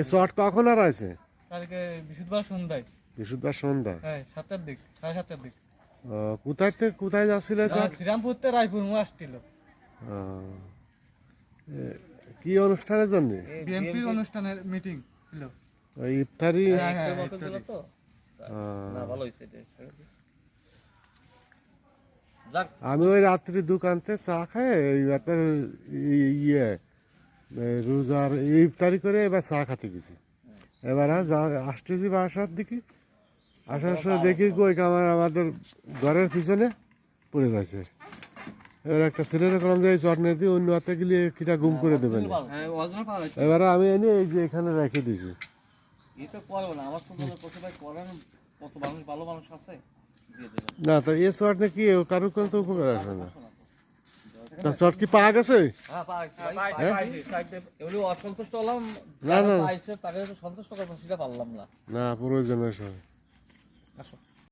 এ চট কখন আর আছে? কালকে বৃহস্পতিবার সন্ধ্যায়। বৃহস্পতিবার সন্ধ্যা হ্যাঁ সাতটার দিক সাড়ে সাতটার দিক। কোথায় থেকে কোথায় যাচ্ছিল শ্রীরামপুর থেকে রায়পুর মো আসছিল। কি অনুষ্ঠানের জন্য? অনুষ্ঠানের মিটিং ছিল। ইফতারি? হ্যাঁ হ্যাঁ। যাক। আমি ওই রাত্রি দোকানতে চা খাই ইয়ে রোজার ইফতারি করে এবার চা খেতে গেছি। এবার যা- আসতেছি বাসার দিকে। আসার সময় দেখি কই আমার আমাদের ঘরের পিছনে পড়ে রয়েছে। এবার একটা ছেলের কলম যে চট নিয়ে দিয়ে অন্য হাতে গেলে কিটা গুম করে দেবেন। হ্যাঁ এবারে আমি এনে এই যে এখানে রেখে দিছি। না তা এ চট নাকি কারোর কোনো তো উপকার আসে না। তা চট কি পাওয়া গেছে হ্যাঁ অসন্তুষ্ট হলাম না, না। পাইছে তাকে সন্তুষ্ট করব সেটা পারলাম না। না প্রয়োজনের সময়